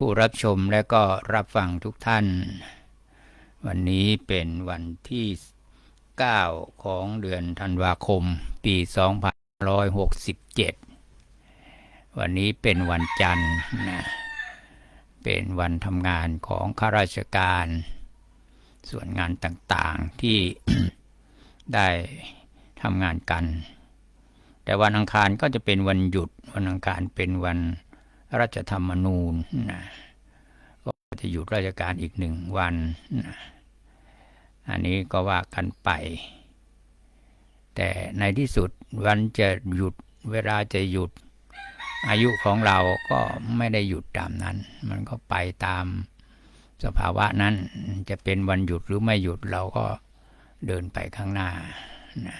ผู้รับชมและก็รับฟังทุกท่าน วันนี้เป็นวันที่ 9 ของเดือนธันวาคม ปี 2567 วันนี้เป็นวันจันทร์นะเป็นวันทำงานของข้าราชการ ส่วนงานต่างๆที่ได้ทำงานกัน แต่วันอังคารก็จะเป็นวันหยุด วันอังคารเป็นวัน รัฐธรรมนูญนะก็จะหยุดราชการอีกหนึ่งวันนะอันนี้ก็ว่ากันไป แต่ในที่สุดวันจะหยุดเวลาจะหยุดอายุของเราก็ไม่ได้หยุดตามนั้น มันก็ไปตามสภาวะนั้น จะเป็นวันหยุดหรือไม่หยุดเราก็เดินไปข้างหน้านะ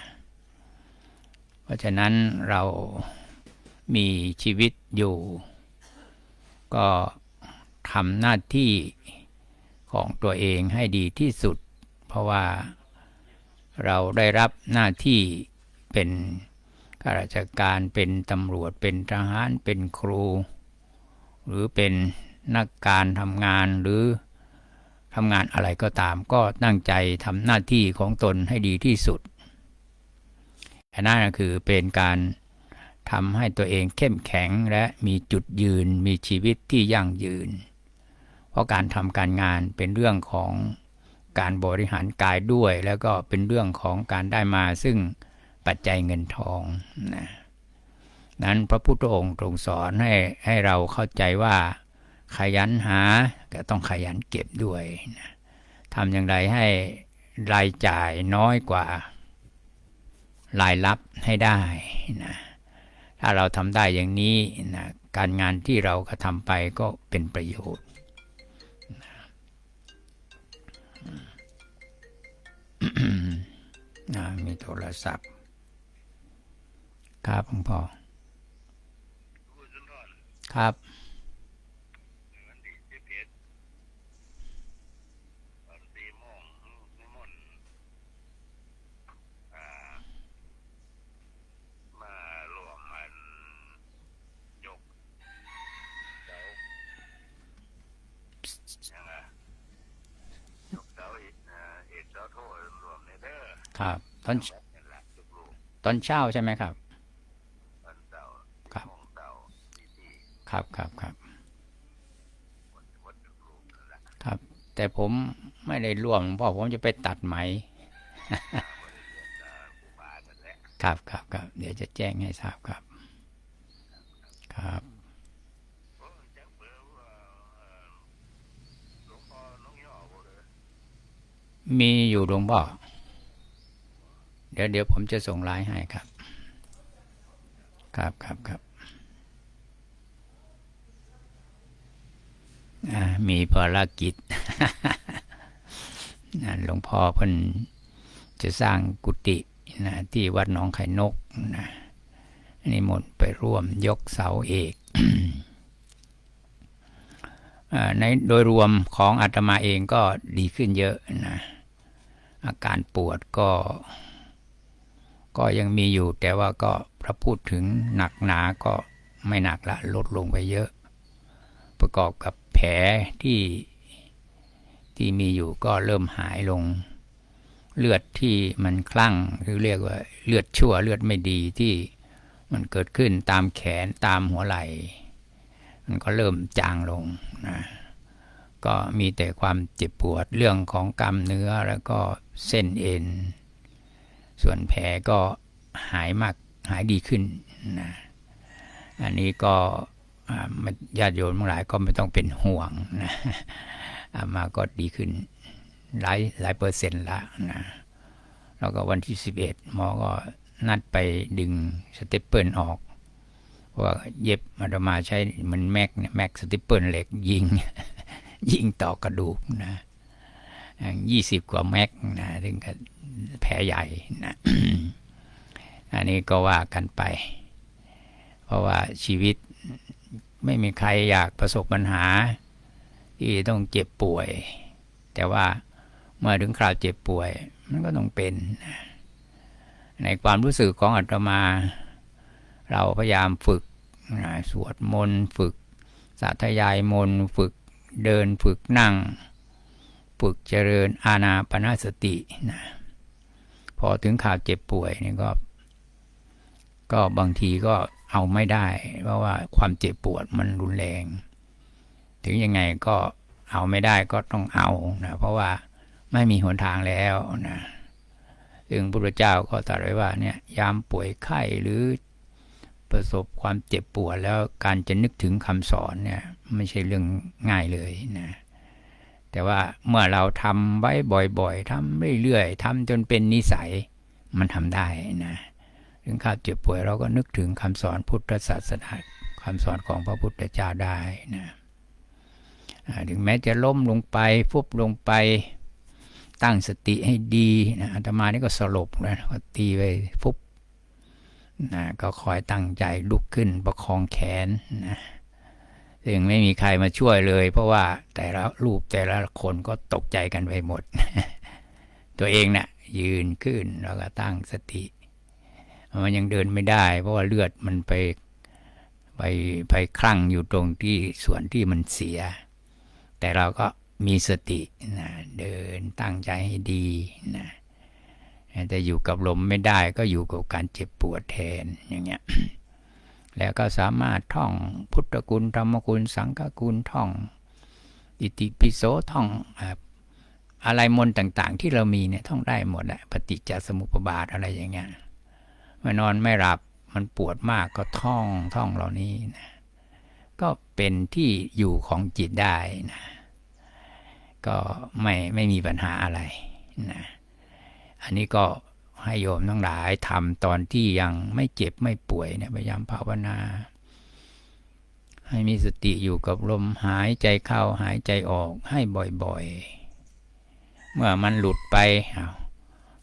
เพราะฉะนั้นเรามีชีวิตอยู่ ก็ทำหน้าที่ของตัวเองให้ดีที่สุด เพราะว่าเราได้รับหน้าที่เป็นข้าราชการเป็นตำรวจเป็นทหารเป็นครู หรือเป็นนักการทำงานหรือทำงานอะไรก็ตามก็ตั้งใจทำหน้าที่ของตนให้ดีที่สุดอันนั้นก็คือเป็นการ ทำให้ตัวเองเข้มแข็งและมีจุดยืนมีชีวิตที่ยั่งยืน เพราะการทำการงานเป็นเรื่องของการบริหารกายด้วย แล้วก็เป็นเรื่องของการได้มาซึ่งปัจจัยเงินทองนะนั้นพระพุทธองค์ทรงสอนให้ให้เราเข้าใจว่าขยันหาก็ต้องขยันเก็บด้วยนะทำอย่างไรให้รายจ่ายน้อยกว่า รายรับให้ได้นะ ถ้าเราทำได้อย่างนี้นะการงานที่เรากระทำไปก็เป็นประโยชน์นะมีโทรศัพท์ ครับหลวงพ่อครับ วันที่สิบเอ็ดตอนสี่โมงนิมนต์อ่ามารวมมันยกเสายังไงยกเสาอีกอ่าเอกเสาโทษรวมในเด้อ ครับ ตอนตอนเช้าใช่ไหมครับ ครับ ครับครับครับครับ แต่ผมไม่ได้ร่วมเพราะผมจะไปตัดไหม ครับครับครับเดี๋ยวจะแจ้งให้ทราบครับ ครับมีอยู่หลวงพ่อ เดี๋ยวเดี๋ยวผมจะส่งไลน์ให้ครับ ครับครับครับมีภารกิจหลวงพ่อเพิ่นจะสร้างกุฏินะที่วัดหนองไข่นกนะนิมนต์ไปร่วมยกเสาเอกในโดยรวมของอาตมาเองก็ดีขึ้นเยอะนะอาการปวดก็ ก็ยังมีอยู่แต่ว่าก็พระพูดถึงหนักหนาก็ไม่หนักละลดลงไปเยอะ ประกอบกับแผลที่ที่มีอยู่ก็เริ่มหายลง เลือดที่มันคลั่งคือเรียกว่าเลือดชั่วเลือดไม่ดีที่มันเกิดขึ้นตามแขนตามหัวไหล่มันก็เริ่มจางลงนะก็มีแต่ความเจ็บปวดเรื่องของกล้ามเนื้อแล้วก็เส้นเอ็น ส่วนแผลก็หายมากหายดีขึ้นนะอันนี้ก็ญาติโยมทั้งหลายก็ไม่ต้องเป็นห่วงนะอามาก็ดีขึ้นหลายหลายเปอร์เซ็นต์ละนะแล้วก็วันที่ 11 หมอก็นัดไปดึงสเตปเปิลออกเพราะว่าเย็บอาตมาใช้มันแม็กเนี่ยแม็กสติปเปิลเหล็กยิง ยิงต่อกระดูกนะ ยี่สิบกว่าแม็กนะถึงกับแผลใหญ่นะอันนี้ก็ว่ากันไป เพราะว่าชีวิตไม่มีใครอยากประสบปัญหา ที่ต้องเจ็บป่วย แต่ว่าเมื่อถึงคราวเจ็บป่วย มันก็ต้องเป็น ในความรู้สึกของอาตมา เราพยายามฝึกสวดมนต์ฝึกสาธยายมนต์ฝึกเดินฝึกนั่ง ฝึกเจริญอาณาปณะสตินะพอถึงข่าวเจ็บป่วยนี่ก็ ก็บางทีก็เอาไม่ได้ เพราะว่าความเจ็บปวดมันรุนแรง ถึงยังไงก็เอาไม่ได้ก็ต้องเอานะเพราะว่าไม่มีหนทางแล้วนะซึ่งพระพุทธเจ้าก็ตรัสไว้ว่าเนี่ยยามป่วยไข้หรือประสบความเจ็บปวดแล้วการจะนึกถึงคำสอนเนี่ยไม่ใช่เรื่องง่ายเลยนะ แต่ว่าเมื่อเราทำไว้บ่อยๆทำเรื่อยๆทำจนเป็นนิสัยมันทำได้นะถึงข่าวเจ็บป่วยเราก็นึกถึงคำสอนพุทธศาสนาคำสอนของพระพุทธเจ้าได้นะถึงแม้จะล้มลงไปฟุบลงไปตั้งสติให้ดีนะอาตมานี่ก็สลบนะก็ตีไปฟุบนะก็คอยตั้งใจลุกขึ้นประคองแขนนะ ซึ่งไม่มีใครมาช่วยเลย เพราะว่าแต่ละรูปแต่ละคนก็ตกใจกันไปหมด ตัวเองนะ่ะยืนขึ้นแล้วก็ตั้งสติ มันยังเดินไม่ได้ เพราะว่าเลือดมันไปไปไปคลั่งอยู่ตรงที่ส่วนที่มันเสีย แต่เราก็มีสตินะเดินตั้งใจให้ดีนะแต่อยู่กับลมไม่ได้ก็อยู่กับการเจ็บปวดแทนอย่างเงี้ย แล้วก็สามารถท่องพุทธคุณธรรมคุณสังฆคุณท่อง อิติปิโสท่องอะไรมนต่างๆ ที่เรามีเนี่ยท่องได้หมดแหละปฏิจจสมุปบาทอะไรอย่างเงี้ยมื่อนอนไม่หลับมันปวดมากก็ท่องท่องเหล่านี้นะก็เป็นที่อยู่ของจิตได้นะก็ไม่ไม่มีปัญหาอะไรนะอันนี้ก็ ให้โยมทั้งหลายทำตอนที่ยังไม่เจ็บไม่ป่วยเนี่ยพยายามภาวนา ให้มีสติอยู่กับลมหายใจเข้าหายใจออกให้บ่อยๆ เมื่อมันหลุดไปเอา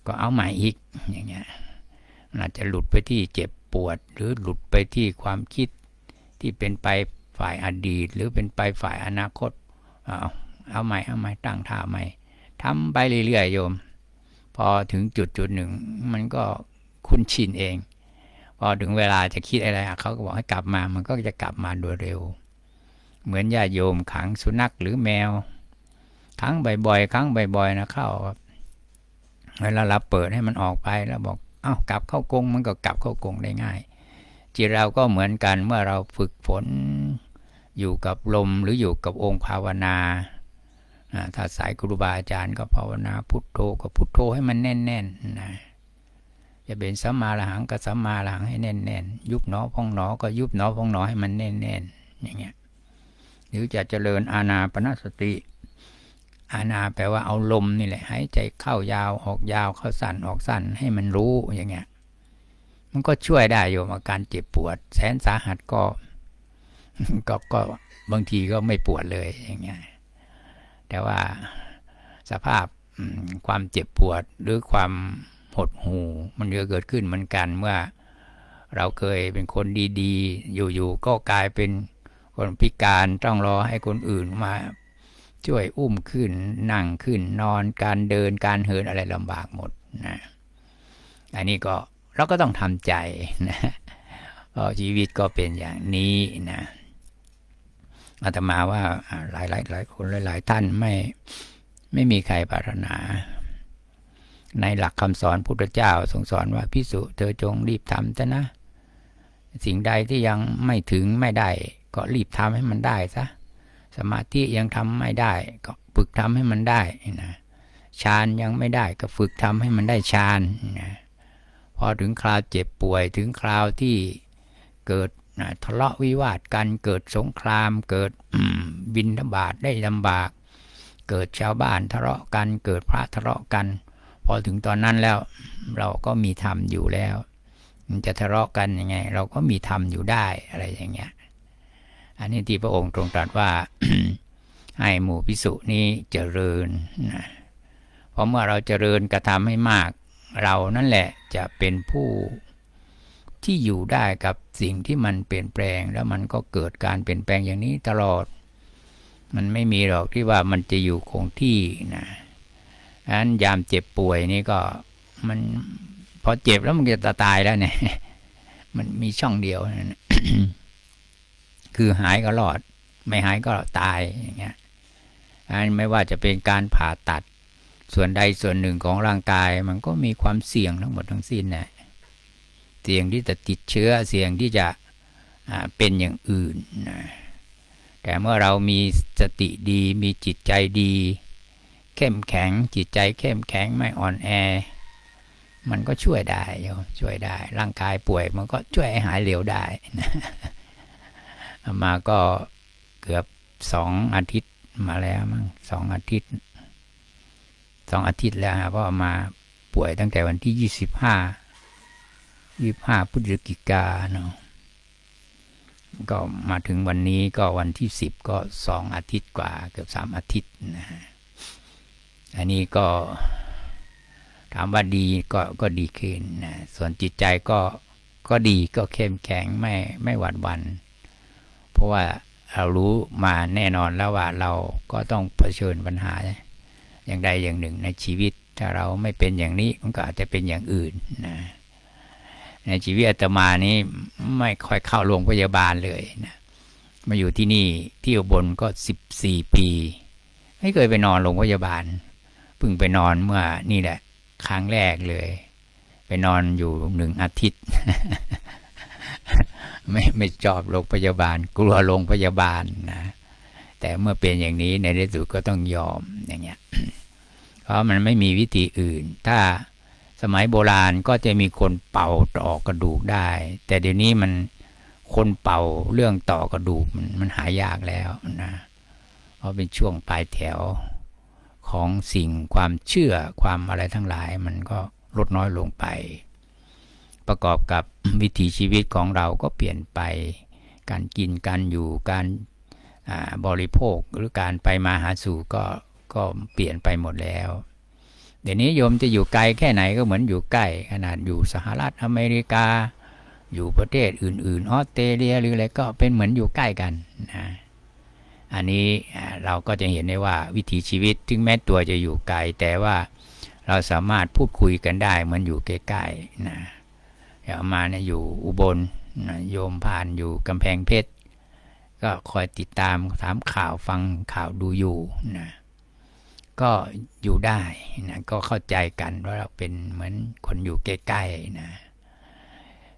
ก็เอาใหม่อีกอย่างเงี้ยอาจจะหลุดไปที่เจ็บปวด หรือหลุดไปที่ความคิดที่เป็นไปฝ่ายอดีต หรือเป็นไปฝ่ายอนาคตเอาเอาใหม่เอาใหม่ตั้งท่าใหม่ทำไปเรื่อยๆโยม พอถึงจุดจุดหนึ่ง มันก็คุ้นชินเอง พอถึงเวลาจะคิดอะไรเขาก็บอกให้กลับมา มันก็จะกลับมาโดยเร็ว เหมือนญาโยมขังสุนัขหรือแมวขังบ่อยๆขังบ่อยๆนะเข้าครับเวลาเราเปิดให้มันออกไปแล้วบอกเอา้ากลับเข้ากรงมันก็กลับเข้ากรงได้ง่าย จิตเราก็เหมือนกันเมื่อเราฝึกฝนอยู่กับลมหรืออยู่กับองค์ภาวนา ถ้าสายครูบาอาจารย์ก็ภาวนาพุทโธก็พุทโธให้มันแน่นๆนะจะเป็นสัมมาละหังก็สัมมาละหังให้แน่นๆยุบหนอพองหนอก็ยุบหนอพองหนอให้มันแน่นๆอย่างเงี้ยหรือจะเจริญอาณาปณสติ อาณาแปลว่าเอาลมนี่แหละหายใจเข้ายาวออกยาวเข้าสั้นออกสั้นให้มันรู้อย่างเงี้ยมันก็ช่วยได้โยมอาการเจ็บปวด แสนสาหัสก็ก็ก็บางทีก็ไม่ปวดเลยอย่างเงี้ย แต่ว่าสภาพความเจ็บปวดหรือความหดหู่มันจะเกิดขึ้นเหมือนกันเมื่อเราเคยเป็นคนดีๆ อยู่ๆ ก็กลายเป็นคนพิการต้องรอให้คนอื่นมาช่วยอุ้มขึ้น นั่งขึ้นนอนการเดินการเหินอะไรลำบากหมดนะอันนี้ก็เราก็ต้องทำใจนะชีวิตก็เป็นอย่างนี้นะ อาตมาว่าหลายหลายหลายคนหลายหลายท่านไม่ไม่มีใครปรารถนา ในหลักคำสอนพุทธเจ้าทรงสอนว่าพิสุเธอจงรีบทำซะนะ สิ่งใดที่ยังไม่ถึงไม่ได้ ก็รีบทำให้มันได้ซะสมาธิยังทำไม่ได้ ก็ฝึกทำให้มันได้นะฌานยังไม่ได้ก็ฝึกทำให้มันได้ฌานนะพอถึงคราวเจ็บป่วยถึงคราวที่เกิด ทะเลาะวิวาทกันเกิดสงคราม เกิดบินทบาทได้ลำบาก เกิดชาวบ้านทะเลาะกัน เกิดพระทะเลาะกัน พอถึงตอนนั้นแล้ว เราก็มีธรรมอยู่แล้วจะทะเลาะกันยังไง เราก็มีธรรมอยู่ได้อะไรอย่างเงี้ย อันนี้ที่พระองค์ทรงตรัสว่าให้หมู่พิสุนี้เจริญนะเพราะเมื่อเราเจริญกระทำให้มาก เรานั่นแหละจะเป็นผู้ ที่อยู่ได้กับสิ่งที่มันเปลี่ยนแปลง แล้วมันก็เกิดการเปลี่ยนแปลงอย่างนี้ตลอด มันไม่มีหรอกที่ว่ามันจะอยู่คงที่นะอันยามเจ็บป่วยนี่ก็มันพอเจ็บแล้วมันจะตายแล้วเนี่ยมันมีช่องเดียวนั่นคือหายก็รอด ไม่หายก็ตายอย่างเงี้ยอันไม่ว่าจะเป็นการผ่าตัดส่วนใดส่วนหนึ่งของร่างกาย มันก็มีความเสี่ยงทั้งหมดทั้งสิ้นนะ เสี่ยงที่จะติดเชื้อเสี่ยงที่จะเป็นอย่างอื่นนะแต่เมื่อเรามีสติดี มีจิตใจดี เข้มแข็งจิตใจเข้มแข็งไม่อ่อนแอ มันก็ช่วยได้โยช่วยได้ ร่างกายป่วยมันก็ช่วยหหายเร็วได้นะมาก็เกือบสองอาทิตย์มาแล้วมั้งสองอาทิตย์สองอาทิตย์แล้วเพราะมาป่วยตั้งแต่วันที่ยี่สิบห้า ยี่ห้าพฤศจิกาเนาะก็มาถึงวันนี้ก็วันที่สิบก็สองอาทิตย์กว่า เกือบสามอาทิตย์นะอันนี้ก็ถามว่าดีก็ก็ดีขึ้นนะส่วนจิตใจก็ก็ดีก็เข้มแข็งไม่ไม่หวั่นหวัน เพราะว่าเรารู้มาแน่นอนแล้วว่าเราก็ต้องเผชิญปัญหา อย่างใดอย่างหนึ่งในชีวิต ถ้าเราไม่เป็นอย่างนี้มันก็อาจจะเป็นอย่างอื่นนะ ในชีวิตอาตมานี้ไม่ค่อยเข้าโรงพยาบาลเลยนะมาอยู่ที่นี่ที่อุบลก็สิบสี่ปี ไม่เคยไปนอนโรงพยาบาลเพิ่งไปนอนเมื่อนี่แหละ ครั้งแรกเลย ไปนอนอยู่หนึ่งอาทิตย์ ไม่ไม่ชอบโรงพยาบาล กลัวโรงพยาบาลนะแต่เมื่อเป็นอย่างนี้ในที่สุดก็ต้องยอมอย่างเงี้ย เพราะมันไม่มีวิธีอื่น ถ้า สมัยโบราณก็จะมีคนเป่าต่อกระดูกได้ แต่เดี๋ยวนี้มันคนเป่าเรื่องต่อกระดูกมันมันหายากแล้วนะเพราะเป็นช่วงปลายแถวของสิ่งความเชื่อความอะไรทั้งหลาย มันก็ลดน้อยลงไป ประกอบกับวิถีชีวิตของเราก็เปลี่ยนไป การกินการอยู่การบริโภคหรือการไปมาหาสู่ก็ก็เปลี่ยนไปหมดแล้ว เดี๋ยวนี้โยมจะอยู่ไกลแค่ไหนก็เหมือนอยู่ใกล้ ขนาดอยู่สหรัฐอเมริกา อยู่ประเทศอื่น ๆ ออสเตรเลียหรืออะไรก็เป็นเหมือนอยู่ใกล้กันนะอันนี้เราก็จะเห็นได้ว่าวิถีชีวิตถึงแม้ตัวจะอยู่ไกล แต่ว่าเราสามารถพูดคุยกันได้เหมือนอยู่ใกล้ๆนะอย่างมาเนี่ยอยู่อุบลนะโยมผ่านอยู่กำแพงเพชรก็คอยติดตามถามข่าวฟังข่าวดูอยู่นะ ก็อยู่ได้นะก็เข้าใจกันว่าเราเป็นเหมือนคนอยู่ใกล้ๆนะ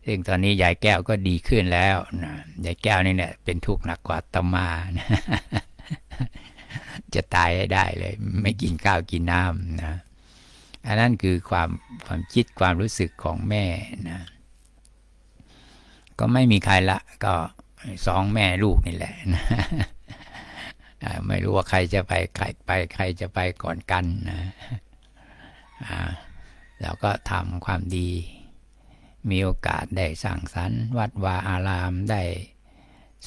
ซึ่งตอนนี้ยายแก้วก็ดีขึ้นแล้วนะยายแก้วนี่เนี่ยเป็นทุกข์หนักกว่าตมานะจะตายให้ได้เลย ไม่กินข้าวกินน้ำนะอันนั้นคือความความคิดความรู้สึกของแม่นะก็ไม่มีใครละ ก็สองแม่ลูกนี่แหละนะ ไม่รู้ว่าใครจะไปใครไปใครจะไปก่อนกันนะอ่าแล้วก็ทำความดี มีโอกาสได้สั่งสรรค์วัดวาอารามได้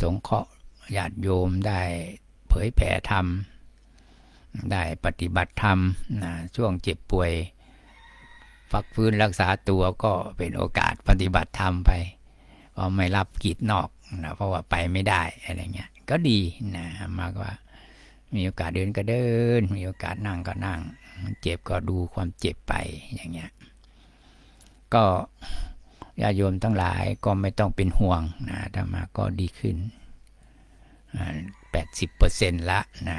สงเคราะห์ญาติโยมได้เผยแผ่ธรรม ได้ปฏิบัติธรรมนะช่วงเจ็บป่วยฟักฟื้นรักษาตัวก็เป็นโอกาสปฏิบัติธรรมไปเพราะไม่รับกิจนอกนะเพราะว่าไปไม่ได้อะไรเงี้ยก็ดีนะมากว่า มีโอกาสเดินก็เดิน มีโอกาสนั่งก็นั่ง เจ็บก็ดูความเจ็บไปอย่างเงี้ย ก็ญาโยมทั้งหลายก็ไม่ต้องเป็นห่วงนะถ้ามาก็ดีขึ้นแปดสิบเปอร์เซ็นต์ละนะ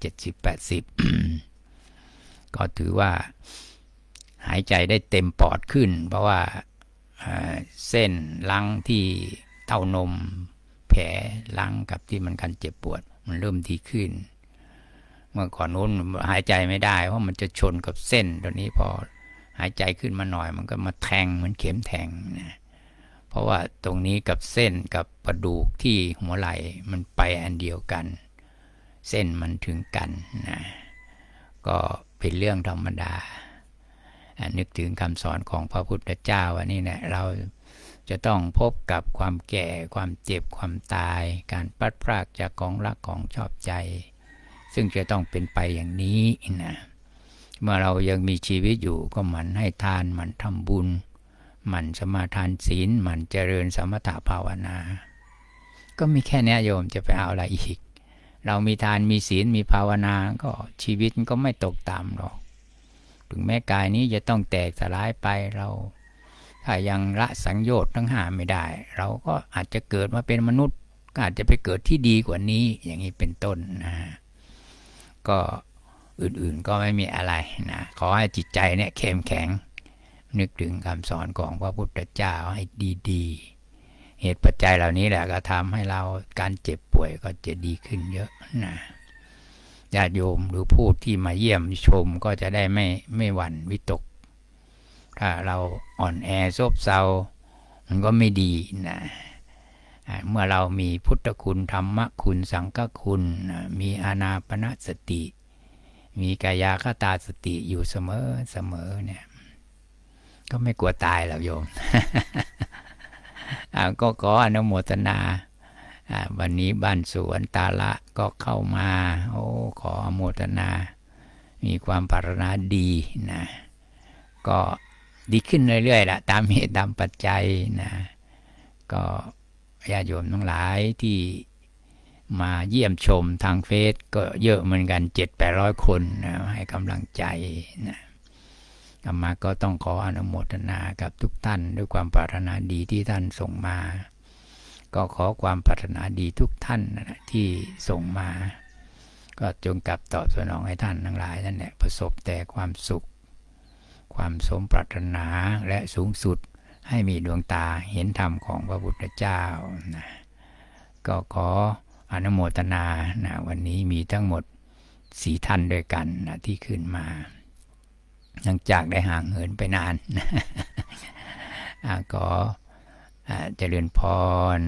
เจ็ดสิบแปดสิบก็ถือว่าหายใจได้เต็มปอดขึ้น เพราะว่าอ่าเส้นลังที่เต้านม แผลลังกับที่มันกันเจ็บปวด มันเริ่มดีขึ้น เมื่อก่อนนู้นหายใจไม่ได้ เพราะมันจะชนกับเส้นตัวนี้พอหายใจขึ้นมาหน่อย มันก็มาแทงเหมือนเข็มแทงนะเพราะว่าตรงนี้กับเส้นกับกระดูกที่หัวไหล่มันไปอันเดียวกัน เส้นมันถึงกันนะก็เป็นเรื่องธรรมดา นึกถึงคำสอนของพระพุทธเจ้าว่านี่แหละเราจะต้องพบกับความแก่ความเจ็บความตาย การพลัดพรากจากของรักของชอบใจ ซึ่งจะต้องเป็นไปอย่างนี้นะเมื่อเรายังมีชีวิตอยู่ก็หมันให้ทานหมันทำบุญ หมันสมาทานศีลหมันเจริญสมถะภาวนา ก็มีแค่นี้โยมจะไปเอาอะไรอีก เรามีทานมีศีลมีภาวนาก็ชีวิตก็ไม่ตกต่ำหรอก ถึงแม้กายนี้จะต้องแตกสลายไปเรา ถ้ายังละสังโยชน์ทั้งห้าไม่ได้ เราก็อาจจะเกิดมาเป็นมนุษย์ก็อาจจะไปเกิดที่ดีกว่านี้อย่างนี้เป็นต้นนะฮะ ก็อื่นๆก็ไม่มีอะไรนะขอให้จิตใจเนี่ยเข้มแข็ง นึกถึงคำสอนของพระพุทธเจ้าให้ดีๆ เหตุปัจจัยเหล่านี้แหละก็ทำให้เราการเจ็บป่วยก็จะดีขึ้นเยอะนะญาติโยมหรือผู้ที่มาเยี่ยมชมก็จะได้ไม่ไม่หวั่นวิตก ถ้าเราอ่อนแอซบเซา มันก็ไม่ดีนะ เมื่อเรามีพุทธคุณธรรมคุณสังฆคุณ มีอานาปนสติ มีกายาคตาสติอยู่เสมอเสมอเนี่ยก็ไม่กลัวตายหรอกโยมก็ขออนุโมทนาอ่าวันนี้บ้านสวนตาละก็เข้ามา โอ้ขออนุโมทนา มีความปรารถนาดีนะ ก็ดีขึ้นเรื่อยๆละตามเหตุตามปัจจัยนะ ก็ ญาติโยมทั้งหลายที่มาเยี่ยมชมทางเฟซก็เยอะเหมือนกันเจ็ดแปดร้อยคนนะให้กำลังใจนะอามาก็ต้องขออนุโมทนากับทุกท่าน ด้วยความปรารถนาดีที่ท่านส่งมา ก็ขอความปรารถนาดีทุกท่านนะที่ส่งมา ก็จงกลับตอบสนองให้ท่านทั้งหลายนั่นแหละประสบแต่ความสุข ความสมปรารถนาและสูงสุด ให้มีดวงตาเห็นธรรมของพระพุทธเจ้านะก็ขออนุโมทนานะวันนี้มีทั้งหมดสีท่านด้วยกันนะที่ขึ้นมาหลังจากได้ห่างเหินไปนานนะขอเจริญพร